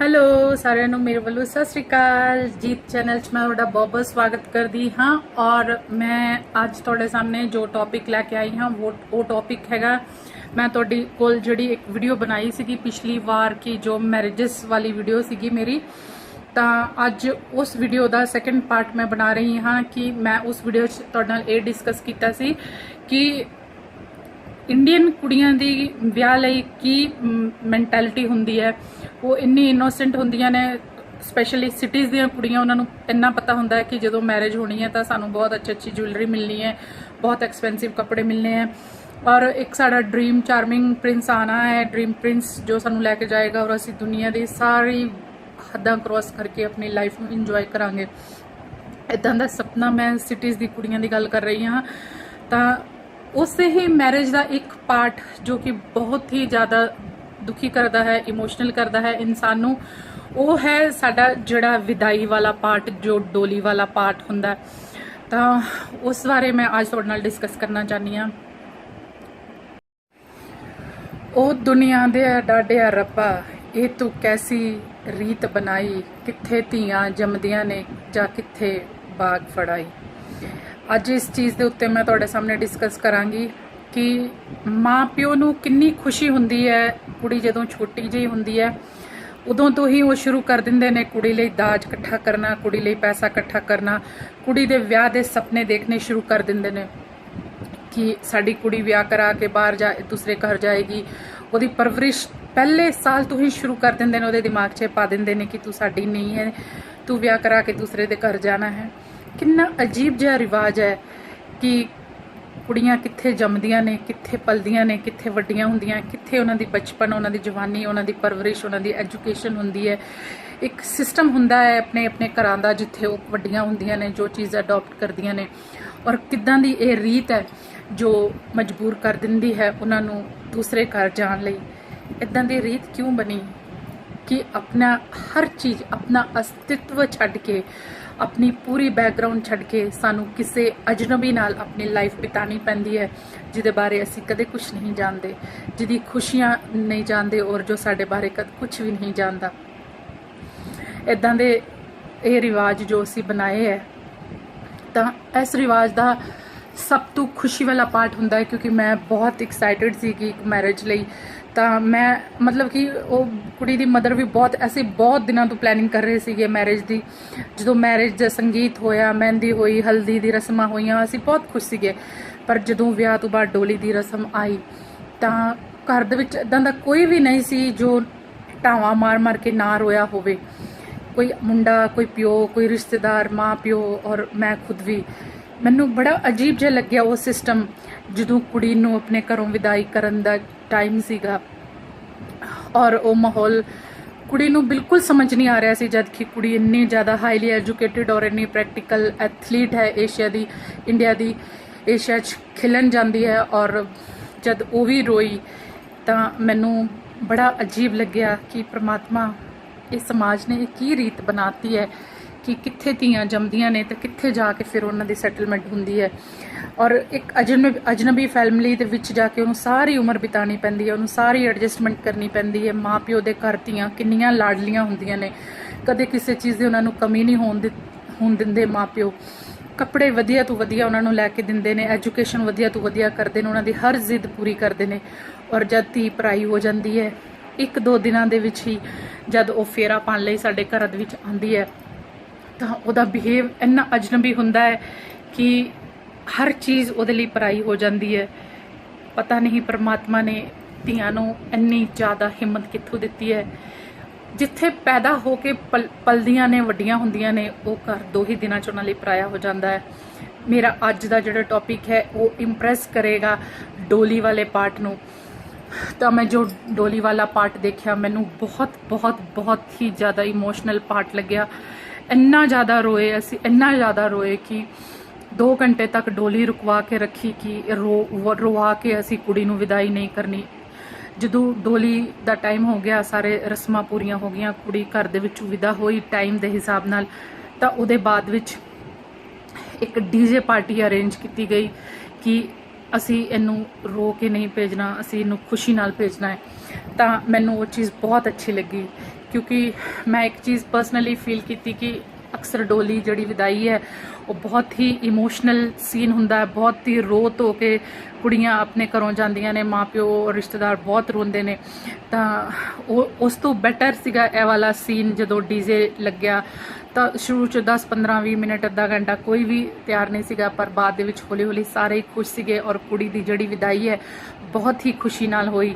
Hello ਸਾਰਿਆਂ ਨੂੰ ਮੇਰੇ ਵੱਲੋਂ ਸਤਿ ਸ੍ਰੀ ਅਕਾਲ। ਜੀਤ ਚੈਨਲ 'ਚ ਮੈਂ ਤੁਹਾਡਾ ਬਹੁਤ ਬਹੁਤ ਸਵਾਗਤ ਕਰਦੀ ਹਾਂ ਔਰ ਮੈਂ ਅੱਜ ਤੁਹਾਡੇ ਸਾਹਮਣੇ ਜੋ ਟੌਪਿਕ ਲੈ ਕੇ ਆਈ ਹਾਂ ਉਹ ਉਹ ਟੌਪਿਕ ਹੈਗਾ, ਮੈਂ ਤੁਹਾਡੀ ਕੋਲ ਜਿਹੜੀ ਇੱਕ ਵੀਡੀਓ ਬਣਾਈ ਸੀਗੀ ਪਿਛਲੀ ਵਾਰ ਕੀ ਜੋ ਮੈਰਿਜਸ ਵਾਲੀ ਵੀਡੀਓ ਸੀਗੀ ਮੇਰੀ, ਤਾਂ ਅੱਜ ਉਸ ਵੀਡੀਓ ਦਾ ਸੈਕੰਡ ਪਾਰਟ ਮੈਂ ਬਣਾ ਰਹੀ ਹਾਂ ਕਿ ਮੈਂ ਉਸ ਵੀਡੀਓ 'ਚ ਤੁਹਾਡੇ ਨਾਲ ਇਹ ਡਿਸਕਸ ਕੀਤਾ ਸੀ ਕਿ ਇੰਡੀਅਨ ਕੁੜੀਆਂ ਦੀ ਵਿਆਹ ਲਈ ਕੀ ਮੈਂਟੈਲਿਟੀ ਹੁੰਦੀ ਹੈ। ਉਹ ਇੰਨੀ ਇਨੋਸੈਂਟ ਹੁੰਦੀਆਂ ਨੇ ਸਪੈਸ਼ਲੀ ਸਿਟੀਜ਼ ਦੀਆਂ ਕੁੜੀਆਂ, ਉਹਨਾਂ ਨੂੰ ਇੰਨਾ ਪਤਾ ਹੁੰਦਾ ਹੈ ਕਿ ਜਦੋਂ ਮੈਰਿਜ ਹੋਣੀ ਹੈ ਤਾਂ ਸਾਨੂੰ ਬਹੁਤ ਅੱਛੀ ਅੱਛੀ ਜੁਐਲਰੀ ਮਿਲਣੀ ਹੈ, ਬਹੁਤ ਐਕਸਪੈਂਸਿਵ ਕੱਪੜੇ ਮਿਲਨੇ ਹੈ। ਔਰ ਇੱਕ ਸਾਡਾ ਡ੍ਰੀਮ ਚਾਰਮਿੰਗ ਪ੍ਰਿੰਸ ਆਣਾ ਹੈ ਡ੍ਰੀਮ ਪ੍ਰਿੰਸ ਜੋ ਸਾਨੂੰ ਲੈ ਕੇ ਜਾਏਗਾ ਔਰ ਅਸੀਂ ਦੁਨੀਆ ਦੀ ਸਾਰੀ ਹੱਦਾਂ ਕ੍ਰੋਸ ਕਰਕੇ ਆਪਣੀ ਲਾਈਫ ਨੂੰ ਇੰਜੋਏ ਕਰਾਂਗੇ। ਇਦਾਂ ਦਾ ਸੁਪਨਾ ਮੈਂ ਸਿਟੀਜ਼ ਦੀ ਕੁੜੀਆਂ ਦੀ ਗੱਲ ਕਰ ਰਹੀ ਹਾਂ, ਤਾਂ ਉਸੇ ਹੀ ਮੈਰਿਜ ਦਾ ਇੱਕ ਪਾਰਟ ਜੋ ਕਿ ਬਹੁਤ ਹੀ ਜ਼ਿਆਦਾ ਦੁਖੀ ਕਰਦਾ ਹੈ ਇਮੋਸ਼ਨਲ ਕਰਦਾ ਹੈ ਇਨਸਾਨ ਨੂੰ। ਉਹ ਹੈ ਸਾਡਾ ਜਿਹੜਾ ਵਿਦਾਈ ਵਾਲਾ ਪਾਰਟ ਜੋ ਡੋਲੀ ਵਾਲਾ ਪਾਰਟ ਹੁੰਦਾ ਤਾਂ ਉਸ ਬਾਰੇ ਮੈਂ ਅੱਜ ਤੁਹਾਡੇ ਨਾਲ ਡਿਸਕਸ ਕਰਨਾ ਚਾਹਨੀ ਹਾਂ। ਉਹ ਦੁਨੀਆ ਦੇ ਡਾਡਿਆ ਰੱਬਾ ਇਹ ਤੂੰ ਕੈਸੀ ਰੀਤ ਬਣਾਈ? ਕਿੱਥੇ ਧੀਆਂ ਜੰਮਦੀਆਂ ਨੇ ਜਾਂ ਕਿੱਥੇ ਬਾਗ ਫੜਾਈ? ਅੱਜ ਇਸ ਚੀਜ਼ ਦੇ ਉੱਤੇ ਮੈਂ ਤੁਹਾਡੇ ਸਾਹਮਣੇ ਡਿਸਕਸ ਕਰਾਂਗੀ। ਕਿ ਮਾਂ ਪਿਓ ਨੂੰ ਕਿੰਨੀ ਖੁਸ਼ੀ ਹੁੰਦੀ ਹੈ, ਕੁੜੀ ਜਦੋਂ ਛੋਟੀ ਜਿਹੀ ਹੁੰਦੀ ਹੈ, ਉਦੋਂ ਤੋਂ ਹੀ ਉਹ ਸ਼ੁਰੂ ਕਰ ਦਿੰਦੇ ਨੇ ਕੁੜੀ ਲਈ ਦਾਜ ਇਕੱਠਾ ਕਰਨਾ, ਕੁੜੀ ਲਈ ਪੈਸਾ ਇਕੱਠਾ ਕਰਨਾ, ਕੁੜੀ ਦੇ ਵਿਆਹ ਦੇ ਸੁਪਨੇ ਦੇਖਣੇ ਸ਼ੁਰੂ ਕਰ ਦਿੰਦੇ ਨੇ ਕਿ ਸਾਡੀ ਕੁੜੀ ਵਿਆਹ ਕਰਾ ਕੇ ਬਾਹਰ ਜਾ, ਦੂਸਰੇ ਘਰ ਜਾਏਗੀ, ਉਹਦੀ ਪਰਵਰਿਸ਼ ਪਹਿਲੇ ਸਾਲ ਤੋਂ ਹੀ ਸ਼ੁਰੂ ਕਰ ਦਿੰਦੇ ਨੇ, ਉਹਦੇ ਦਿਮਾਗ 'ਚ ਪਾ ਦਿੰਦੇ ਨੇ ਕਿ ਤੂੰ ਸਾਡੀ ਨਹੀਂ ਹੈ, ਤੂੰ ਵਿਆਹ ਕਰਾ ਕੇ ਦੂਸਰੇ ਦੇ ਘਰ ਜਾਣਾ ਹੈ। ਕਿੰਨਾ ਅਜੀਬ ਜਿਹਾ ਰਿਵਾਜ ਹੈ ਕਿ ਕੁੜੀਆਂ ਕਿੱਥੇ ਜੰਮਦੀਆਂ ਨੇ, ਕਿੱਥੇ ਪਲਦੀਆਂ ਨੇ, ਕਿੱਥੇ ਵੱਡੀਆਂ ਹੁੰਦੀਆਂ, ਕਿੱਥੇ ਉਹਨਾਂ ਦੀ ਬਚਪਨ, ਉਹਨਾਂ ਦੀ ਜਵਾਨੀ, ਉਹਨਾਂ ਦੀ ਪਰਵਰਿਸ਼, ਉਹਨਾਂ ਦੀ ਐਜੂਕੇਸ਼ਨ ਹੁੰਦੀ ਹੈ। ਇੱਕ ਸਿਸਟਮ ਹੁੰਦਾ ਹੈ ਆਪਣੇ ਆਪਣੇ ਘਰਾਂ ਦਾ ਜਿੱਥੇ ਉਹ ਵੱਡੀਆਂ ਹੁੰਦੀਆਂ ਨੇ, ਜੋ ਚੀਜ਼ ਅਡਾਪਟ ਕਰਦੀਆਂ ਨੇ। ਔਰ ਕਿੱਦਾਂ ਦੀ ਇਹ ਰੀਤ ਹੈ ਜੋ ਮਜਬੂਰ ਕਰ ਦਿੰਦੀ ਹੈ ਉਹਨਾਂ ਨੂੰ ਦੂਸਰੇ ਘਰ ਜਾਣ ਲਈ? ਇਦਾਂ ਦੀ ਰੀਤ ਕਿਉਂ ਬਣੀ ਕਿ ਆਪਣਾ ਹਰ ਚੀਜ਼, ਆਪਣਾ ਅਸਤਿਤਵ ਛੱਡ ਕੇ ਆਪਣੀ ਪੂਰੀ ਬੈਕਗ੍ਰਾਉਂਡ ਛੱਡ ਕੇ ਸਾਨੂੰ ਕਿਸੇ ਅਜਨਬੀ ਨਾਲ ਆਪਣੀ ਲਾਈਫ ਬਿਤਾਣੀ ਪੈਂਦੀ ਹੈ, ਜਿਹਦੇ ਬਾਰੇ ਅਸੀਂ ਕਦੇ ਕੁਝ ਨਹੀਂ ਜਾਣਦੇ, ਜਿਹਦੀ ਖੁਸ਼ੀਆਂ ਨਹੀਂ ਜਾਣਦੇ ਔਰ ਜੋ ਸਾਡੇ ਬਾਰੇ ਕਦ ਕੁਝ ਵੀ ਨਹੀਂ ਜਾਣਦਾ। ਇਦਾਂ ਦੇ ਇਹ ਰਿਵਾਜ ਜੋ ਅਸੀਂ ਬਣਾਏ ਹੈ, ਤਾਂ ਇਸ ਰਿਵਾਜ ਦਾ ਸਭ ਤੋਂ ਖੁਸ਼ੀ ਵਾਲਾ ਪਾਰਟ ਹੁੰਦਾ ਹੈ, ਕਿਉਂਕਿ ਮੈਂ ਬਹੁਤ ਐਕਸਾਈਟਿਡ ਸੀ ਕਿ ਇੱਕ ਮੈਰਿਜ ਲਈ ਤਾਂ ਮੈਂ, ਮਤਲਬ ਕਿ ਉਹ ਕੁੜੀ ਦੀ ਮਦਰ ਵੀ ਬਹੁਤ ਐਸੇ ਬਹੁਤ ਦਿਨਾਂ ਤੋਂ ਪਲੈਨਿੰਗ ਕਰ ਰਹੇ ਸੀਗੇ ਮੈਰਿਜ ਦੀ। ਜਦੋਂ ਮੈਰਿਜ ਦਾ ਸੰਗੀਤ ਹੋਇਆ, ਮਹਿੰਦੀ ਹੋਈ, ਹਲਦੀ ਦੀ ਰਸਮਾਂ ਹੋਈਆਂ, ਅਸੀਂ ਬਹੁਤ ਖੁਸ਼ ਸੀਗੇ। ਪਰ ਜਦੋਂ ਵਿਆਹ ਤੋਂ ਬਾਅਦ ਡੋਲੀ ਦੀ ਰਸਮ ਆਈ, ਤਾਂ ਘਰ ਦੇ ਵਿੱਚ ਇਦਾਂ ਦਾ ਕੋਈ ਵੀ ਨਹੀਂ ਸੀ ਜੋ ਢਾਵਾਂ ਮਾਰ ਮਾਰ ਕੇ ਨਾ ਰੋਇਆ ਹੋਵੇ। ਕੋਈ ਮੁੰਡਾ, ਕੋਈ ਪਿਓ, ਕੋਈ ਰਿਸ਼ਤੇਦਾਰ ਮਾਂ ਪਿਓ ਔਰ ਮੈਂ ਖੁਦ ਵੀ। ਮੈਨੂੰ ਬੜਾ ਅਜੀਬ ਜਿਹਾ ਲੱਗਿਆ ਉਹ ਸਿਸਟਮ ਜਦੋਂ ਕੁੜੀ ਨੂੰ ਆਪਣੇ ਘਰੋਂ ਵਿਦਾਈ ਕਰਨ ਦਾ ਟਾਈਮ ਸੀਗਾ। ਔਰ ਉਹ ਮਾਹੌਲ ਕੁੜੀ ਨੂੰ ਬਿਲਕੁਲ ਸਮਝ ਨਹੀਂ ਆ ਰਿਹਾ ਸੀ ਜਦ ਕਿ ਕੁੜੀ ਇੰਨੀ ਜ਼ਿਆਦਾ ਹਾਈਲੀ ਐਜੂਕੇਟਿਡ ਔਰ ਇੰਨੀ ਪ੍ਰੈਕਟੀਕਲ ਐਥਲੀਟ ਹੈ ਏਸ਼ੀਆ ਦੀ ਇੰਡੀਆ ਦੀ ਏਸ਼ੀਆ 'ਚ ਖਿਲਣ ਜਾਂਦੀ ਹੈ। ਔਰ ਜਦ ਉਹ ਵੀ ਰੋਈ ਤਾਂ ਮੈਨੂੰ ਬੜਾ ਅਜੀਬ ਲੱਗਿਆ ਕਿ ਪ੍ਰਮਾਤਮਾ ਇਹ ਸਮਾਜ ਨੇ ਇਹ ਕੀ ਰੀਤ ਬਣਾਤੀ ਹੈ। ਕਿ ਕਿੱਥੇ ਧੀਆਂ ਜੰਮਦੀਆਂ ਨੇ ਤੇ ਕਿੱਥੇ ਜਾ ਕੇ ਫਿਰ ਉਹਨਾਂ ਦੀ ਸੈਟਲਮੈਂਟ ਹੁੰਦੀ ਹੈ। ਔਰ ਇੱਕ ਅਜਨਬੀ ਅਜਨਬੀ ਫੈਮਿਲੀ ਦੇ ਵਿੱਚ ਜਾ ਕੇ ਉਹਨੂੰ ਸਾਰੀ ਉਮਰ ਬਿਤਾਣੀ ਪੈਂਦੀ ਹੈ, ਉਹਨੂੰ ਸਾਰੀ ਐਡਜਸਟਮੈਂਟ ਕਰਨੀ ਪੈਂਦੀ ਹੈ। ਮਾਪਿਓ ਦੇ ਘਰ ਧੀਆਂ ਕਿੰਨੀਆਂ ਲਾਡਲੀਆਂ ਹੁੰਦੀਆਂ ਨੇ। ਕਦੇ ਕਿਸੇ ਚੀਜ਼ ਦੀ ਉਹਨਾਂ ਨੂੰ ਕਮੀ ਨਹੀਂ ਹੋਣ ਦਿ, ਹੋਣ ਦਿੰਦੇ ਮਾਪਿਓ। ਕੱਪੜੇ ਵਧੀਆ ਤੋਂ ਵਧੀਆ ਉਹਨਾਂ ਨੂੰ ਲੈ ਕੇ ਦਿੰਦੇ ਨੇ ਐਜੂਕੇਸ਼ਨ ਵਧੀਆ ਤੋਂ ਵਧੀਆ ਕਰਦੇ ਨੇ, ਉਹਨਾਂ ਦੀ ਹਰ ਜ਼ਿੱਦ ਪੂਰੀ ਕਰਦੇ ਨੇ। ਔਰ ਜਦ ਧੀ ਪਰਾਈ ਹੋ ਜਾਂਦੀ ਹੈ, ਇੱਕ ਦੋ ਦਿਨਾਂ ਦੇ ਵਿੱਚ ਹੀ ਜਦ ਉਹ ਫੇਰਾ ਪਾਣ ਲਈ ਸਾਡੇ ਘਰ ਦੇ ਵਿੱਚ ਆਂਦੀ ਹੈ ਤਾਂ ਉਹਦਾ ਬਿਹੇਵ ਇੰਨਾ ਅਜਨਬੀ ਹੁੰਦਾ ਹੈ ਕਿ ਹਰ ਚੀਜ਼ ਉਹਦੇ ਲਈ ਪਰਾਈ ਹੋ ਜਾਂਦੀ ਹੈ। ਪਤਾ ਨਹੀਂ ਪਰਮਾਤਮਾ ਨੇ ਧੀਆਂ ਨੂੰ ਇੰਨੀ ਜ਼ਿਆਦਾ ਹਿੰਮਤ ਕਿੱਥੋਂ ਦਿੱਤੀ ਹੈ। ਜਿੱਥੇ ਪੈਦਾ ਹੋ ਕੇ ਪਲ- ਪਲਦੀਆਂ ਨੇ, ਵੱਡੀਆਂ ਹੁੰਦੀਆਂ ਨੇ, ਉਹ ਘਰ ਦੋ ਹੀ ਦਿਨਾਂ ਚ ਉਹਨਾਂ ਲਈ ਪਰਾਇਆ ਹੋ ਜਾਂਦਾ ਹੈ। ਮੇਰਾ ਅੱਜ ਦਾ ਜਿਹੜਾ ਟੌਪਿਕ ਹੈ, ਉਹ ਇੰਪ੍ਰੈਸ ਕਰੇਗਾ ਡੋਲੀ ਵਾਲੇ ਪਾਰਟ ਨੂੰ। ਤਾਂ ਮੈਂ ਜੋ ਡੋਲੀ ਵਾਲਾ ਪਾਰਟ ਦੇਖਿਆ, ਮੈਨੂੰ ਬਹੁਤ ਬਹੁਤ ਬਹੁਤ ਹੀ ਜ਼ਿਆਦਾ ਇਮੋਸ਼ਨਲ ਪਾਰਟ ਲੱਗਿਆ। ਇੰਨਾ ਜ਼ਿਆਦਾ ਰੋਏ, ਅਸੀਂ ਇੰਨਾ ਜ਼ਿਆਦਾ ਰੋਏ ਕਿ 2 ਘੰਟੇ ਤੱਕ ਡੋਲੀ ਰੁਕਵਾ ਕੇ ਰੱਖੀ ਕਿ ਰੋ ਰੋਵਾ ਕੇ ਅਸੀਂ ਕੁੜੀ ਨੂੰ ਵਿਦਾਈ ਨਹੀਂ ਕਰਨੀ। ਜਦੋਂ ਡੋਲੀ ਦਾ ਟਾਈਮ ਹੋ ਗਿਆ, ਸਾਰੇ ਰਸਮਾਂ ਪੂਰੀਆਂ ਹੋ ਗਈਆਂ, ਕੁੜੀ ਘਰ ਦੇ ਵਿੱਚੋਂ ਵਿਦਾ ਹੋਈ ਟਾਈਮ ਦੇ ਹਿਸਾਬ ਨਾਲ, ਤਾਂ ਉਹਦੇ ਬਾਅਦ ਵਿੱਚ ਇੱਕ ਡੀਜੇ ਪਾਰਟੀ ਅਰੇਂਜ ਕੀਤੀ ਗਈ ਕਿ ਅਸੀਂ ਇਹਨੂੰ ਰੋ ਕੇ ਨਹੀਂ ਭੇਜਣਾ, ਅਸੀਂ ਇਹਨੂੰ ਖੁਸ਼ੀ ਨਾਲ ਭੇਜਣਾ ਹੈ। ਤਾਂ ਮੈਨੂੰ ਉਹ ਚੀਜ਼ ਬਹੁਤ ਅੱਛੀ ਲੱਗੀ, ਕਿਉਂਕਿ ਮੈਂ ਇੱਕ ਚੀਜ਼ ਪਰਸਨਲੀ ਫੀਲ ਕੀਤੀ ਕਿ ਅਕਸਰ ਡੋਲੀ ਜਿਹੜੀ ਵਿਦਾਈ ਹੈ, ਉਹ ਬਹੁਤ ਹੀ ਇਮੋਸ਼ਨਲ ਸੀਨ ਹੁੰਦਾ ਹੈ, ਬਹੁਤ ਹੀ ਰੋ ਧੋ ਕੇ ਕੁੜੀਆਂ ਆਪਣੇ ਘਰੋਂ ਜਾਂਦੀਆਂ ਨੇ, ਮਾਪਿਓ ਔਰ ਰਿਸ਼ਤੇਦਾਰ ਬਹੁਤ ਰੋਂਦੇ ਨੇ। ਤਾਂ ਉਹ, ਉਸ ਤੋਂ ਬੈਟਰ ਸੀਗਾ ਇਹ ਵਾਲਾ ਸੀਨ ਜਦੋਂ ਡੀਜੇ ਲੱਗਿਆ। ਤਾਂ ਸ਼ੁਰੂ ਚ 10 15 20 ਮਿੰਟ, ਅੱਧਾ ਘੰਟਾ ਕੋਈ ਵੀ ਤਿਆਰ ਨਹੀਂ ਸੀਗਾ, ਪਰ ਬਾਅਦ ਦੇ ਵਿੱਚ ਹੌਲੀ ਹੌਲੀ ਸਾਰੇ ਹੀ ਖੁਸ਼ ਸੀਗੇ ਔਰ ਕੁੜੀ ਦੀ ਜਿਹੜੀ ਵਿਦਾਈ ਹੈ, ਬਹੁਤ ਹੀ ਖੁਸ਼ੀ ਨਾਲ ਹੋਈ।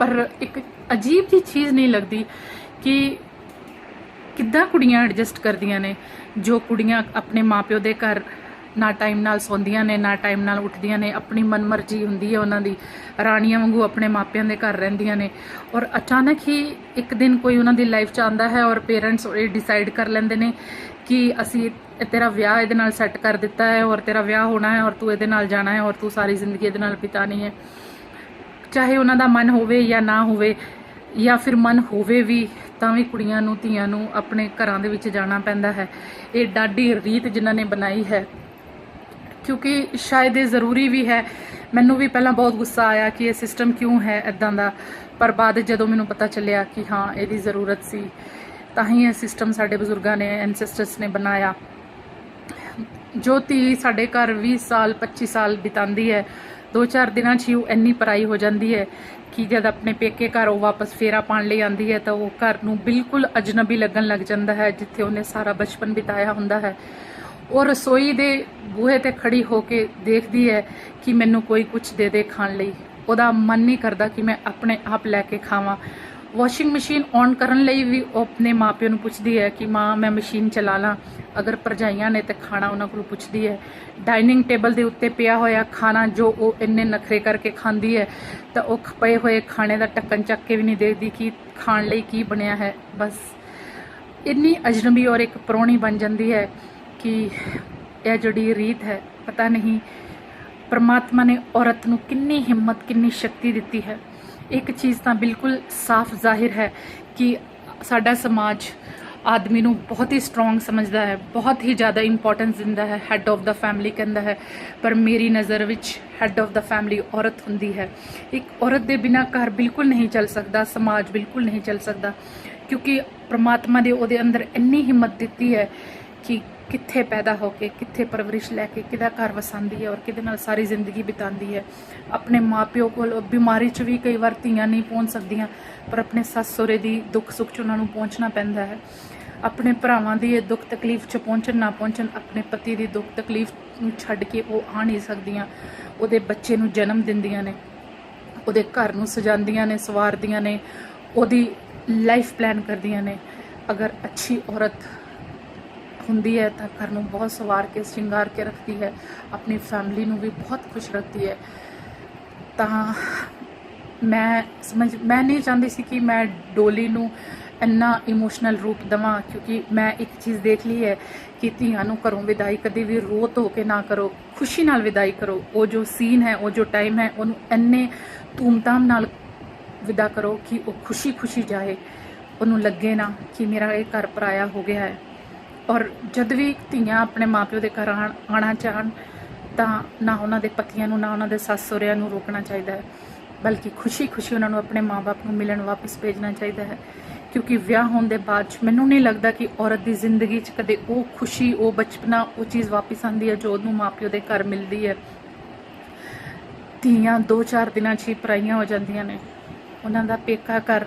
ਪਰ ਇੱਕ ਅਜੀਬ ਜੀ ਚੀਜ਼ ਨਹੀਂ ਲੱਗਦੀ ਕਿ ਕਿੱਦਾਂ ਕੁੜੀਆਂ ਐਡਜਸਟ ਕਰਦੀਆਂ ਨੇ, ਜੋ ਕੁੜੀਆਂ ਆਪਣੇ ਮਾਪਿਓ ਦੇ ਘਰ ਨਾ ਟਾਈਮ ਨਾਲ ਸੌਂਦੀਆਂ ਨੇ, ਨਾ ਟਾਈਮ ਨਾਲ ਉੱਠਦੀਆਂ ਨੇ, ਆਪਣੀ ਮਨਮਰਜ਼ੀ ਹੁੰਦੀ ਹੈ ਉਹਨਾਂ ਦੀ, ਰਾਣੀਆਂ ਵਾਂਗੂ ਆਪਣੇ ਮਾਪਿਆਂ ਦੇ ਘਰ ਰਹਿੰਦੀਆਂ ਨੇ ਔਰ ਅਚਾਨਕ ਹੀ ਇੱਕ ਦਿਨ ਕੋਈ ਉਹਨਾਂ ਦੀ ਲਾਈਫ 'ਚ ਆਉਂਦਾ ਹੈ ਔਰ ਪੇਰੈਂਟਸ ਇਹ ਡਿਸਾਈਡ ਕਰ ਲੈਂਦੇ ਨੇ ਕਿ ਅਸੀਂ ਤੇਰਾ ਵਿਆਹ ਇਹਦੇ ਨਾਲ ਸੈੱਟ ਕਰ ਦਿੱਤਾ ਹੈ ਔਰ ਤੇਰਾ ਵਿਆਹ ਹੋਣਾ ਹੈ ਔਰ ਤੂੰ ਇਹਦੇ ਨਾਲ ਜਾਣਾ ਹੈ ਔਰ ਤੂੰ ਸਾਰੀ ਜ਼ਿੰਦਗੀ ਇਹਦੇ ਨਾਲ ਬਿਤਾਣੀ ਹੈ। ਚਾਹੇ ਉਹਨਾਂ ਦਾ ਮਨ ਹੋਵੇ ਜਾਂ ਨਾ ਹੋਵੇ, ਜਾਂ ਫਿਰ ਮਨ ਹੋਵੇ ਵੀ, ਤਾਂ ਵੀ ਕੁੜੀਆਂ ਨੂੰ, ਧੀਆਂ ਨੂੰ ਆਪਣੇ ਘਰਾਂ ਦੇ ਵਿੱਚ ਜਾਣਾ ਪੈਂਦਾ ਹੈ। ਇਹ ਡਾਢੀ ਰੀਤ ਜਿਨ੍ਹਾਂ ਨੇ ਬਣਾਈ ਹੈ। ਕਿਉਂਕਿ ਸ਼ਾਇਦ ਇਹ ਜ਼ਰੂਰੀ ਵੀ ਹੈ। ਮੈਨੂੰ ਵੀ ਪਹਿਲਾਂ ਬਹੁਤ ਗੁੱਸਾ ਆਇਆ ਕਿ ਇਹ ਸਿਸਟਮ ਕਿਉਂ ਹੈ ਇਦਾਂ ਦਾ। ਪਰ ਬਾਅਦ ਜਦੋਂ ਮੈਨੂੰ ਪਤਾ ਚੱਲਿਆ ਕਿ ਹਾਂ, ਇਹਦੀ ਜ਼ਰੂਰਤ ਸੀ, ਤਾਂ ਹੀ ਇਹ ਸਿਸਟਮ ਸਾਡੇ ਬਜ਼ੁਰਗਾਂ ਨੇ ਐਨਸੈਸਟਰਸ ਨੇ ਬਣਾਇਆ। ਜੋ ਧੀ ਸਾਡੇ ਘਰ 20 ਸਾਲ 25 ਸਾਲ ਬਿਤਾਉਂਦੀ ਹੈ ਦੋ ਚਾਰ ਦਿਨਾਂ 'ਚ ਹੀ ਉਹ ਇੰਨੀ ਪਰਾਈ ਹੋ ਜਾਂਦੀ ਹੈ ਕਿ ਜਦ ਆਪਣੇ ਪੇਕੇ ਘਰ ਉਹ ਵਾਪਸ ਫੇਰਾ ਪਾਣ ਲਈ ਆਉਂਦੀ ਹੈ ਤਾਂ ਉਹ ਘਰ ਨੂੰ ਬਿਲਕੁਲ ਅਜਨਬੀ ਲੱਗਣ ਲੱਗ ਜਾਂਦਾ ਹੈ, ਜਿੱਥੇ ਉਹਨੇ ਸਾਰਾ ਬਚਪਨ ਬਿਤਾਇਆ ਹੁੰਦਾ ਹੈ। ਉਹ ਰਸੋਈ ਦੇ ਬੂਹੇ ਤੇ ਖੜੀ ਹੋ ਕੇ ਦੇਖਦੀ ਹੈ ਕਿ ਮੈਨੂੰ ਕੋਈ ਕੁਝ ਦੇ ਦੇ ਖਾਣ ਲਈ। ਉਹਦਾ ਮਨ ਨਹੀਂ ਕਰਦਾ ਕਿ ਮੈਂ ਆਪਣੇ ਆਪ ਲੈ ਕੇ ਖਾਵਾਂ। ਵਾਸ਼ਿੰਗ ਮਸ਼ੀਨ ਔਨ ਕਰਨ ਲਈ ਵੀ ਉਹ ਆਪਣੇ ਮਾਪਿਆਂ ਨੂੰ ਪੁੱਛਦੀ ਹੈ ਕਿ ਮਾਂ, ਮੈਂ ਮਸ਼ੀਨ ਚਲਾ ਲਾਂ। ਅਗਰ ਪਰਜਾਈਆਂ ਨੇ ਤੇ ਖਾਣਾ ਉਹਨਾਂ ਕੋਲ ਪੁੱਛਦੀ ਹੈ। ਡਾਈਨਿੰਗ ਟੇਬਲ ਦੇ ਉੱਤੇ ਪਿਆ ਹੋਇਆ ਖਾਣਾ ਜੋ ਉਹ ਇੰਨੇ ਨਖਰੇ ਕਰਕੇ ਖਾਂਦੀ ਹੈ, ਤਾਂ ਉਹ ਪਏ ਹੋਏ ਖਾਣੇ ਦਾ ਟੱਕਣ ਚੱਕ ਕੇ ਵੀ ਨਹੀਂ ਦੇਖਦੀ ਕਿ ਖਾਣ ਲਈ ਕੀ ਬਣਿਆ ਹੈ। ਬਸ ਇੰਨੀ ਅਜਨਬੀ ਔਰ ਇੱਕ ਪਰੋਣੀ ਬਣ ਜਾਂਦੀ ਹੈ ਕਿ ਇਹ ਜਿਹੜੀ ਰੀਤ ਹੈ, ਪਤਾ ਨਹੀਂ ਪਰਮਾਤਮਾ ਨੇ ਔਰਤ ਨੂੰ ਕਿੰਨੀ ਹਿੰਮਤ, ਕਿੰਨੀ ਸ਼ਕਤੀ ਦਿੱਤੀ ਹੈ। ਇੱਕ ਚੀਜ਼ ਤਾਂ ਬਿਲਕੁਲ ਸਾਫ਼ ਜ਼ਾਹਿਰ ਹੈ ਕਿ ਸਾਡਾ ਸਮਾਜ ਆਦਮੀ ਨੂੰ ਬਹੁਤ ਹੀ ਸਟਰੋਂਗ ਸਮਝਦਾ ਹੈ, ਬਹੁਤ ਹੀ ਜ਼ਿਆਦਾ ਇੰਪੋਰਟੈਂਸ ਦਿੰਦਾ ਹੈ ਹੈੱਡ ਆਫ ਦਾ ਫੈਮਿਲੀ ਕਹਿੰਦਾ ਹੈ, ਪਰ ਮੇਰੀ ਨਜ਼ਰ ਵਿੱਚ ਹੈੱਡ ਆਫ ਦਾ ਫੈਮਿਲੀ ਔਰਤ ਹੁੰਦੀ ਹੈ। ਇੱਕ ਔਰਤ ਦੇ ਬਿਨਾ ਘਰ ਬਿਲਕੁਲ ਨਹੀਂ ਚੱਲ ਸਕਦਾ, ਸਮਾਜ ਬਿਲਕੁਲ ਨਹੀਂ ਚੱਲ ਸਕਦਾ, ਕਿਉਂਕਿ ਪ੍ਰਮਾਤਮਾ ਨੇ ਉਹਦੇ ਅੰਦਰ ਇੰਨੀ ਹਿੰਮਤ ਦਿੱਤੀ ਹੈ ਕਿ ਕਿੱਥੇ ਪੈਦਾ ਹੋ ਕੇ, ਕਿੱਥੇ ਪਰਵਰਿਸ਼ ਲੈ ਕੇ, ਕਿਹਦਾ ਘਰ ਵਸਾਉਂਦੀ ਹੈ ਔਰ ਕਿਹਦੇ ਨਾਲ ਸਾਰੀ ਜ਼ਿੰਦਗੀ ਬਿਤਾਉਂਦੀ ਹੈ। ਆਪਣੇ ਮਾਪਿਓ ਕੋਲ ਬਿਮਾਰੀ 'ਚ ਵੀ ਕਈ ਵਾਰ ਧੀਆਂ ਨਹੀਂ ਪਹੁੰਚ ਸਕਦੀਆਂ, ਪਰ ਆਪਣੇ ਸੱਸ ਸਹੁਰੇ ਦੀ ਦੁੱਖ ਸੁੱਖ 'ਚ ਉਹਨਾਂ ਨੂੰ ਪਹੁੰਚਣਾ ਪੈਂਦਾ ਹੈ। ਆਪਣੇ ਭਰਾਵਾਂ ਦੀ ਇਹ ਦੁੱਖ ਤਕਲੀਫ 'ਚ ਪਹੁੰਚਣ ਨਾ ਪਹੁੰਚਣ, ਆਪਣੇ ਪਤੀ ਦੀ ਦੁੱਖ ਤਕਲੀਫ ਨੂੰ ਛੱਡ ਕੇ ਉਹ ਆ ਨਹੀਂ ਸਕਦੀਆਂ। ਉਹਦੇ ਬੱਚੇ ਨੂੰ ਜਨਮ ਦਿੰਦੀਆਂ ਨੇ, ਉਹਦੇ ਘਰ ਨੂੰ ਸਜਾਉਂਦੀਆਂ ਨੇ, ਸਵਾਰਦੀਆਂ ਨੇ, ਉਹਦੀ ਲਾਈਫ ਪਲਾਨ ਕਰਦੀਆਂ ਨੇ। ਅਗਰ ਅੱਛੀ ਔਰਤ ਹੁੰਦੀ ਹੈ ਤਾਂ ਘਰ ਨੂੰ ਬਹੁਤ ਸਵਾਰ ਕੇ, ਸ਼ਿੰਗਾਰ ਕੇ ਰੱਖਦੀ ਹੈ, ਆਪਣੀ ਫੈਮਿਲੀ ਨੂੰ ਵੀ ਬਹੁਤ ਖੁਸ਼ ਰੱਖਦੀ ਹੈ। ਤਾਂ ਮੈਂ ਸਮਝ, ਮੈਂ ਨਹੀਂ ਚਾਹੁੰਦੀ ਸੀ ਕਿ ਮੈਂ ਡੋਲੀ ਨੂੰ ਇੰਨਾ ਇਮੋਸ਼ਨਲ ਰੂਪ ਦਵਾਂ, ਕਿਉਂਕਿ ਮੈਂ ਇੱਕ ਚੀਜ਼ ਦੇਖ ਲਈ ਹੈ ਕਿ ਧੀਆਂ ਨੂੰ ਘਰੋਂ ਵਿਦਾਈ ਕਦੇ ਵੀ ਰੋ ਧੋ ਕੇ ਨਾ ਕਰੋ, ਖੁਸ਼ੀ ਨਾਲ ਵਿਦਾਈ ਕਰੋ। ਉਹ ਜੋ ਸੀਨ ਹੈ, ਉਹ ਜੋ ਟਾਈਮ ਹੈ, ਉਹਨੂੰ ਇੰਨੇ ਧੂਮਧਾਮ ਨਾਲ ਵਿਦਾ ਕਰੋ ਕਿ ਉਹ ਖੁਸ਼ੀ-ਖੁਸ਼ੀ ਜਾਏ। ਉਹਨੂੰ ਲੱਗੇ ਨਾ ਕਿ ਮੇਰਾ ਇਹ ਘਰ ਪਰਾਇਆ ਹੋ ਗਿਆ ਹੈ। ਔਰ ਜਦ ਵੀ ਧੀਆਂ ਆਪਣੇ ਮਾਪਿਓ ਦੇ ਘਰ ਆਣ- ਆਉਣਾ ਚਾਹਣ, ਤਾਂ ਨਾ ਉਹਨਾਂ ਦੇ ਪਤੀਆਂ ਨੂੰ, ਨਾ ਉਹਨਾਂ ਦੇ ਸੱਸ ਸਹੁਰਿਆਂ ਨੂੰ ਰੋਕਣਾ ਚਾਹੀਦਾ ਹੈ। ਬਲਕਿ ਖੁਸ਼ੀ-ਖੁਸ਼ੀ ਉਹਨਾਂ ਨੂੰ ਆਪਣੇ ਮਾਪੇ ਨੂੰ ਮਿਲਣ ਵਾਪਸ ਭੇਜਣਾ ਚਾਹੀਦਾ ਹੈ। ਕਿਉਂਕਿ ਵਿਆਹ ਹੋਣ ਦੇ ਬਾਅਦ 'ਚ ਮੈਨੂੰ ਨਹੀਂ ਲੱਗਦਾ ਕਿ ਔਰਤ ਦੀ ਜ਼ਿੰਦਗੀ 'ਚ ਕਦੇ ਉਹ ਖੁਸ਼ੀ, ਉਹ ਬਚਪਨਾ, ਉਹ ਚੀਜ਼ ਵਾਪਸ ਆਉਂਦੀ ਹੈ ਜੋ ਉਹਨੂੰ ਮਾਪਿਓ ਦੇ ਘਰ ਮਿਲਦੀ ਹੈ। ਧੀਆਂ 2-4 ਦਿਨਾਂ 'ਚ ਹੀ ਪਰਾਈਆਂ ਹੋ ਜਾਂਦੀਆਂ ਨੇ। ਉਹਨਾਂ ਦਾ ਪੇਕਾ ਘਰ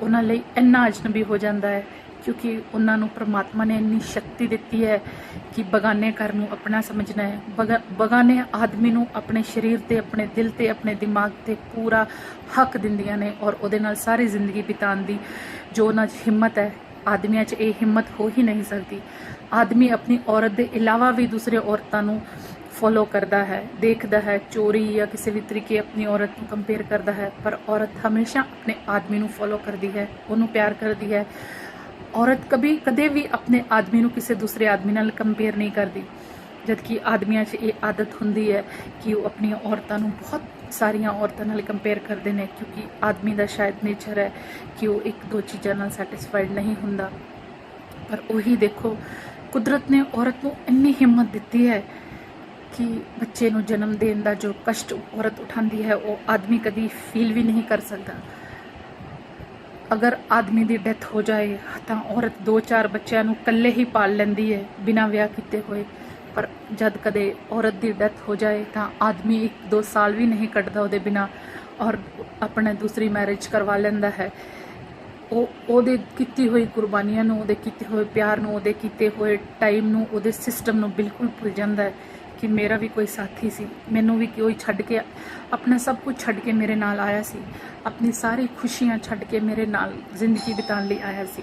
ਉਹਨਾਂ ਲਈ ਇੰਨਾ ਅਜਨਬੀ ਹੋ ਜਾਂਦਾ ਹੈ ਕਿਉਂਕਿ ਉਹਨਾਂ ਨੂੰ ਪ੍ਰਮਾਤਮਾ ਨੇ ਇੰਨੀ ਸ਼ਕਤੀ ਦਿੱਤੀ ਹੈ ਕਿ ਬਗਾਨੇ ਘਰ ਨੂੰ ਆਪਣਾ ਸਮਝਣਾ ਹੈ। ਬਗਾ- ਬਗਾਨੇ ਆਦਮੀ ਨੂੰ ਆਪਣੇ ਸਰੀਰ ਤੇ, ਆਪਣੇ ਦਿਲ ਤੇ, ਆਪਣੇ ਦਿਮਾਗ ਤੇ ਪੂਰਾ ਹੱਕ ਦਿੰਦੀਆਂ ਨੇ ਔਰ ਉਹਦੇ ਨਾਲ ਸਾਰੀ ਜ਼ਿੰਦਗੀ ਬਿਤਾਉਣ ਦੀ ਜੋ ਉਹਨਾਂ 'ਚ ਹਿੰਮਤ ਹੈ, ਆਦਮੀਆਂ 'ਚ ਇਹ ਹਿੰਮਤ ਹੋ ਹੀ ਨਹੀਂ ਸਕਦੀ। ਆਦਮੀ ਆਪਣੀ ਔਰਤ ਦੇ ਇਲਾਵਾ ਵੀ ਦੂਸਰੇ ਔਰਤਾਂ ਨੂੰ ਫੋਲੋ ਕਰਦਾ ਹੈ, ਦੇਖਦਾ ਹੈ, ਚੋਰੀ ਜਾਂ ਕਿਸੇ ਵੀ ਤਰੀਕੇ ਆਪਣੀ ਔਰਤ ਨੂੰ ਕੰਪੇਅਰ ਕਰਦਾ ਹੈ, ਪਰ ਔਰਤ ਹਮੇਸ਼ਾ ਆਪਣੇ ਆਦਮੀ ਨੂੰ ਫੋਲੋ ਕਰਦੀ ਹੈ, ਉਹਨੂੰ ਪਿਆਰ ਕਰਦੀ ਹੈ। ਔਰਤ ਕभी ਕਦੇ ਵੀ ਆਪਣੇ ਆਦਮੀ ਨੂੰ ਕਿਸੇ ਦੂਸਰੇ ਆਦਮੀ ਨਾਲ ਕੰਪੇਅਰ ਨਹੀਂ ਕਰਦੀ। ਜਦਕਿ ਆਦਮੀਆਂ 'ਚ ਇਹ ਆਦਤ ਹੁੰਦੀ ਹੈ ਕਿ ਉਹ ਆਪਣੀਆਂ ਔਰਤਾਂ ਨੂੰ ਬਹੁਤ ਸਾਰੀਆਂ ਔਰਤਾਂ ਨਾਲ ਕੰਪੇਅਰ ਕਰਦੇ ਨੇ, ਕਿਉਂਕਿ ਆਦਮੀ ਦਾ ਸ਼ਾਇਦ ਨੇਚਰ ਹੈ ਕਿ ਉਹ ਇੱਕ ਦੋ ਚੀਜ਼ਾਂ ਨਾਲ ਸੈਟੀਸਫਾਈਡ ਨਹੀਂ ਹੁੰਦਾ। ਪਰ ਉਹੀ ਦੇਖੋ, ਕੁਦਰਤ ਨੇ ਔਰਤ ਨੂੰ ਇੰਨੀ ਹਿੰਮਤ ਦਿੱਤੀ ਹੈ ਕਿ ਬੱਚੇ ਨੂੰ ਜਨਮ ਦੇਣ ਦਾ ਜੋ ਕਸ਼ਟ ਔਰਤ ਉਠਾਉਂਦੀ ਹੈ, ਉਹ ਆਦਮੀ ਕਦੀ ਫੀਲ ਵੀ ਨਹੀਂ ਕਰ ਸਕਦਾ। ਅਗਰ ਆਦਮੀ ਦੀ ਡੈਥ ਹੋ ਜਾਏ, ਤਾਂ ਔਰਤ ਦੋ ਚਾਰ ਬੱਚਿਆਂ ਨੂੰ ਇਕੱਲੇ ਹੀ ਪਾਲ ਲੈਂਦੀ ਹੈ ਬਿਨਾਂ ਵਿਆਹ ਕੀਤੇ ਹੋਏ। ਪਰ ਜਦ ਕਦੇ ਔਰਤ ਦੀ ਡੈਥ ਹੋ ਜਾਏ, ਤਾਂ ਆਦਮੀ ਇੱਕ ਦੋ ਸਾਲ ਵੀ ਨਹੀਂ ਕੱਢਦਾ ਉਹਦੇ ਬਿਨਾਂ ਔਰ ਆਪਣੇ ਦੂਸਰੀ ਮੈਰਿਜ ਕਰਵਾ ਲੈਂਦਾ ਹੈ। ਉਹ, ਉਹਦੇ ਕੀਤੀ ਹੋਈ ਕੁਰਬਾਨੀਆਂ ਨੂੰ, ਉਹਦੇ ਕੀਤੇ ਹੋਏ ਪਿਆਰ ਨੂੰ, ਉਹਦੇ ਕੀਤੇ ਹੋਏ ਟਾਈਮ ਨੂੰ, ਉਹਦੇ ਸਿਸਟਮ ਨੂੰ ਬਿਲਕੁਲ ਭੁੱਲ ਜਾਂਦਾ ਹੈ। ਕਿ ਮੇਰਾ ਵੀ ਕੋਈ ਸਾਥੀ ਸੀ ਮੈਨੂੰ ਵੀ ਕੋਈ ਛੱਡ ਕੇ ਆਪਣਾ ਸਭ ਕੁਝ ਛੱਡ ਕੇ ਮੇਰੇ ਨਾਲ ਆਇਆ ਸੀ ਆਪਣੀ ਸਾਰੀ ਖੁਸ਼ੀਆਂ ਛੱਡ ਕੇ ਮੇਰੇ ਨਾਲ ਜ਼ਿੰਦਗੀ ਬਿਤਾਉਣ ਲਈ ਆਇਆ ਸੀ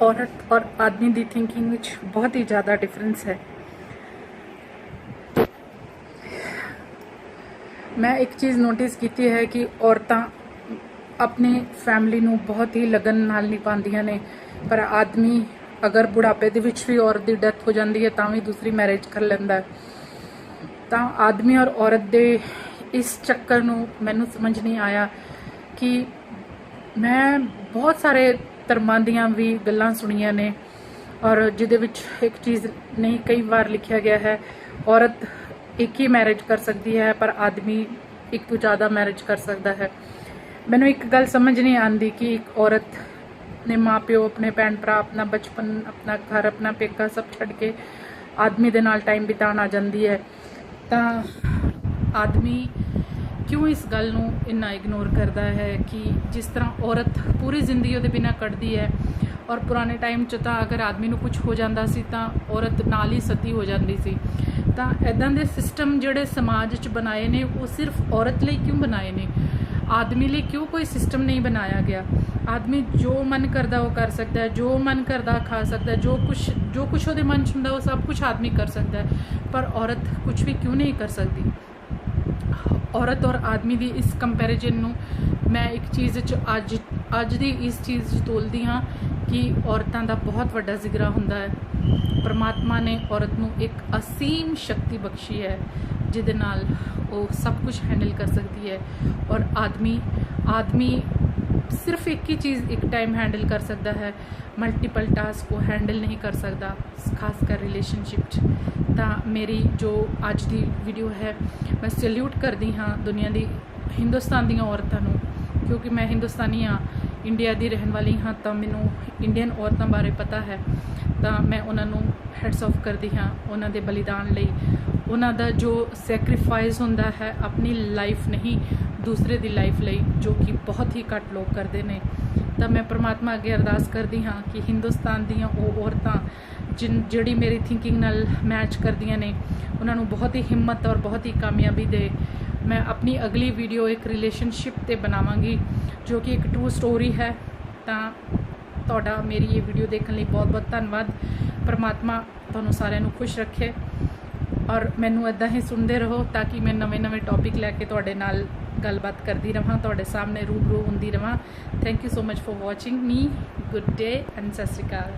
ਔਰਤ ਔਰ ਆਦਮੀ ਦੀ ਥਿੰਕਿੰਗ ਵਿੱਚ ਬਹੁਤ ਹੀ ਜ਼ਿਆਦਾ ਡਿਫਰੈਂਸ ਹੈ ਮੈਂ ਇੱਕ ਚੀਜ਼ ਨੋਟਿਸ ਕੀਤੀ ਹੈ ਕਿ ਔਰਤਾਂ ਆਪਣੀ ਫੈਮਿਲੀ ਨੂੰ ਬਹੁਤ ਹੀ ਲਗਨ ਨਾਲ ਨਿਭਾਉਂਦੀਆਂ ਨੇ ਪਰ ਆਦਮੀ ਅਗਰ ਬੁਢਾਪੇ ਦੇ ਵਿੱਚ ਵੀ ਔਰਤ ਦੀ ਡੈਥ ਹੋ ਜਾਂਦੀ ਹੈ ਤਾਂ ਵੀ ਦੂਸਰੀ ਮੈਰਿਜ ਕਰ ਲੈਂਦਾ ਤਾਂ ਆਦਮੀ ਔਰ ਔਰਤ ਦੇ ਇਸ ਚੱਕਰ ਨੂੰ ਮੈਨੂੰ ਸਮਝ ਨਹੀਂ ਆਇਆ ਕਿ ਮੈਂ ਬਹੁਤ ਸਾਰੇ ਧਰਮਾਂ ਦੀਆਂ ਵੀ ਗੱਲਾਂ ਸੁਣੀਆਂ ਨੇ ਔਰ ਜਿਹਦੇ ਵਿੱਚ ਇੱਕ ਚੀਜ਼ ਨਹੀਂ ਕਈ ਵਾਰ ਲਿਖਿਆ ਗਿਆ ਹੈ, ਔਰਤ ਇੱਕ ਹੀ ਮੈਰਿਜ ਕਰ ਸਕਦੀ ਹੈ ਪਰ ਆਦਮੀ ਇੱਕ ਤੋਂ ਜ਼ਿਆਦਾ ਮੈਰਿਜ ਕਰ ਸਕਦਾ ਹੈ। ਮੈਨੂੰ ਇੱਕ ਗੱਲ ਸਮਝ ਨਹੀਂ ਆਉਂਦੀ ਕਿ ਇੱਕ ਔਰਤ ਨੇ ਮਾਪਿਓ ਆਪਣੇ ਭੈਣ ਭਰਾ ਆਪਣਾ ਬਚਪਨ ਆਪਣਾ ਘਰ ਆਪਣਾ ਪੇਕਾ ਸਭ ਛੱਡ ਕੇ ਆਦਮੀ ਦੇ ਨਾਲ ਟਾਈਮ ਬਿਤਾਉਣ ਆ ਜਾਂਦੀ ਹੈ ਤਾਂ ਆਦਮੀ ਕਿਉਂ ਇਸ ਗੱਲ ਨੂੰ ਇੰਨਾ ਇਗਨੋਰ ਕਰਦਾ ਹੈ ਕਿ ਜਿਸ ਤਰ੍ਹਾਂ ਔਰਤ ਪੂਰੀ ਜ਼ਿੰਦਗੀ ਉਹਦੇ ਬਿਨਾ ਕੱਢਦੀ ਹੈ ਔਰ ਪੁਰਾਣੇ ਟਾਈਮ 'ਚ ਤਾਂ ਅਗਰ ਆਦਮੀ ਨੂੰ ਕੁਝ ਹੋ ਜਾਂਦਾ ਸੀ ਤਾਂ ਔਰਤ ਨਾਲ ਹੀ ਸਤੀ ਹੋ ਜਾਂਦੀ ਸੀ ਤਾਂ ਐਦਾਂ ਦੇ ਸਿਸਟਮ ਜਿਹੜੇ ਸਮਾਜ 'ਚ ਬਣਾਏ ਨੇ ਉਹ ਸਿਰਫ ਔਰਤ ਲਈ ਕਿਉਂ ਬਣਾਏ ਨੇ ਆਦਮੀ ਲਈ ਕਿਉਂ ਕੋਈ ਸਿਸਟਮ ਨਹੀਂ ਬਣਾਇਆ ਗਿਆ ਆਦਮੀ ਜੋ ਮਨ ਕਰਦਾ ਉਹ ਕਰ ਸਕਦਾ ਹੈ, ਜੋ ਮਨ ਕਰਦਾ ਖਾ ਸਕਦਾ ਜੋ ਕੁਝ ਜੋ ਕੁਝ ਉਹਦੇ ਮਨ 'ਚ ਹੁੰਦਾ ਉਹ ਸਭ ਕੁਝ ਆਦਮੀ ਕਰ ਸਕਦਾ ਹੈ। ਪਰ ਔਰਤ ਕੁਝ ਵੀ ਕਿਉਂ ਨਹੀਂ ਕਰ ਸਕਦੀ? ਔਰਤ ਔਰ ਆਦਮੀ ਦੀ ਇਸ ਕੰਪੈਰੀਜ਼ਨ ਨੂੰ ਮੈਂ ਇੱਕ ਚੀਜ਼ 'ਚ ਅੱਜ ਅੱਜ ਦੀ ਇਸ ਚੀਜ਼ 'ਚ ਤੋਲਦੀ ਹਾਂ ਕਿ ਔਰਤਾਂ ਦਾ ਬਹੁਤ ਵੱਡਾ ਜ਼ਿਗਰਾ ਹੁੰਦਾ ਹੈ। ਪਰਮਾਤਮਾ ਨੇ ਔਰਤ ਨੂੰ ਇੱਕ ਅਸੀਮ ਸ਼ਕਤੀ ਬਖਸ਼ੀ ਹੈ, ਜਿਹਦੇ ਨਾਲ ਉਹ ਸਭ ਕੁਝ ਹੈਂਡਲ ਕਰ ਸਕਦੀ ਹੈ। ਔਰ ਆਦਮੀ ਆਦਮੀ ਸਿਰਫ ਇੱਕ ਹੀ ਚੀਜ਼ ਇੱਕ ਟਾਈਮ ਹੈਂਡਲ ਕਰ ਸਕਦਾ ਹੈ ਮਲਟੀਪਲ ਟਾਸਕ ਉਹ ਹੈਂਡਲ ਨਹੀਂ ਕਰ ਸਕਦਾ, ਖਾਸ ਕਰ ਰਿਲੇਸ਼ਨਸ਼ਿਪ 'ਚ। ਤਾਂ ਮੇਰੀ ਜੋ ਅੱਜ ਦੀ ਵੀਡੀਓ ਹੈ, ਮੈਂ ਸੈਲੂਟ ਕਰਦੀ ਹਾਂ ਦੁਨੀਆ ਦੀ ਹਿੰਦੁਸਤਾਨ ਦੀਆਂ ਔਰਤਾਂ ਨੂੰ, ਕਿਉਂਕਿ ਮੈਂ ਹਿੰਦੁਸਤਾਨੀ ਹਾਂ। ਇੰਡੀਆ ਦੀ ਰਹਿਣ ਵਾਲੀ ਹਾਂ ਤਾਂ ਮੈਨੂੰ ਇੰਡੀਅਨ ਔਰਤਾਂ ਬਾਰੇ ਪਤਾ ਹੈ, ਤਾਂ ਮੈਂ ਉਹਨਾਂ ਨੂੰ ਹੈਡਸ ਆਫ ਕਰਦੀ ਹਾਂ ਉਹਨਾਂ ਦੇ ਬਲੀਦਾਨ ਲਈ। ਉਹਨਾਂ ਦਾ ਜੋ ਸੈਕਰੀਫਾਈਸ ਹੁੰਦਾ ਹੈ ਆਪਣੀ ਲਾਈਫ ਨਹੀਂ, ਦੂਸਰੇ ਦੀ ਲਾਈਫ ਲਈ, ਜੋ ਕਿ ਬਹੁਤ ਹੀ ਘੱਟ ਲੋਕ ਕਰਦੇ ਨੇ। ਤਾਂ ਮੈਂ ਪ੍ਰਮਾਤਮਾ ਅੱਗੇ ਅਰਦਾਸ ਕਰਦੀ ਹਾਂ ਕਿ ਹਿੰਦੁਸਤਾਨ ਦੀਆਂ ਉਹ ਔਰਤਾਂ ਜਿਹੜੀ ਮੇਰੀ ਥਿੰਕਿੰਗ ਨਾਲ ਮੈਚ ਕਰਦੀਆਂ ਨੇ, ਉਹਨਾਂ ਨੂੰ ਬਹੁਤ ਹੀ ਹਿੰਮਤ ਔਰ ਬਹੁਤ ਹੀ ਕਾਮਯਾਬੀ ਦੇ ਮੈਂ ਆਪਣੀ ਅਗਲੀ ਵੀਡੀਓ ਇੱਕ ਰਿਲੇਸ਼ਨਸ਼ਿਪ ਤੇ ਬਣਾਵਾਂਗੀ, ਜੋ ਕਿ ਇੱਕ ਟੂ ਸਟੋਰੀ ਹੈ। ਤਾਂ ਤੁਹਾਡਾ ਮੇਰੀ ਇਹ ਵੀਡੀਓ ਦੇਖਣ ਲਈ ਬਹੁਤ ਬਹੁਤ ਧੰਨਵਾਦ। ਪਰਮਾਤਮਾ ਤੁਹਾਨੂੰ ਸਾਰਿਆਂ ਨੂੰ ਖੁਸ਼ ਰੱਖੇ ਔਰ ਮੈਨੂੰ ਇਦਾਂ ਹੀ ਸੁਣਦੇ ਰਹੋ ਤਾਂ ਕਿ ਮੈਂ ਨਵੇਂ-ਨਵੇਂ ਟੌਪਿਕ ਲੈ ਕੇ ਤੁਹਾਡੇ ਨਾਲ ਗੱਲਬਾਤ ਕਰਦੀ ਰਵਾਂ, ਤੁਹਾਡੇ ਸਾਹਮਣੇ ਰੂਬਰੂ ਹੁੰਦੀ ਰਵਾਂ। Thank you so much for watching me good day and Sat Sri Akal.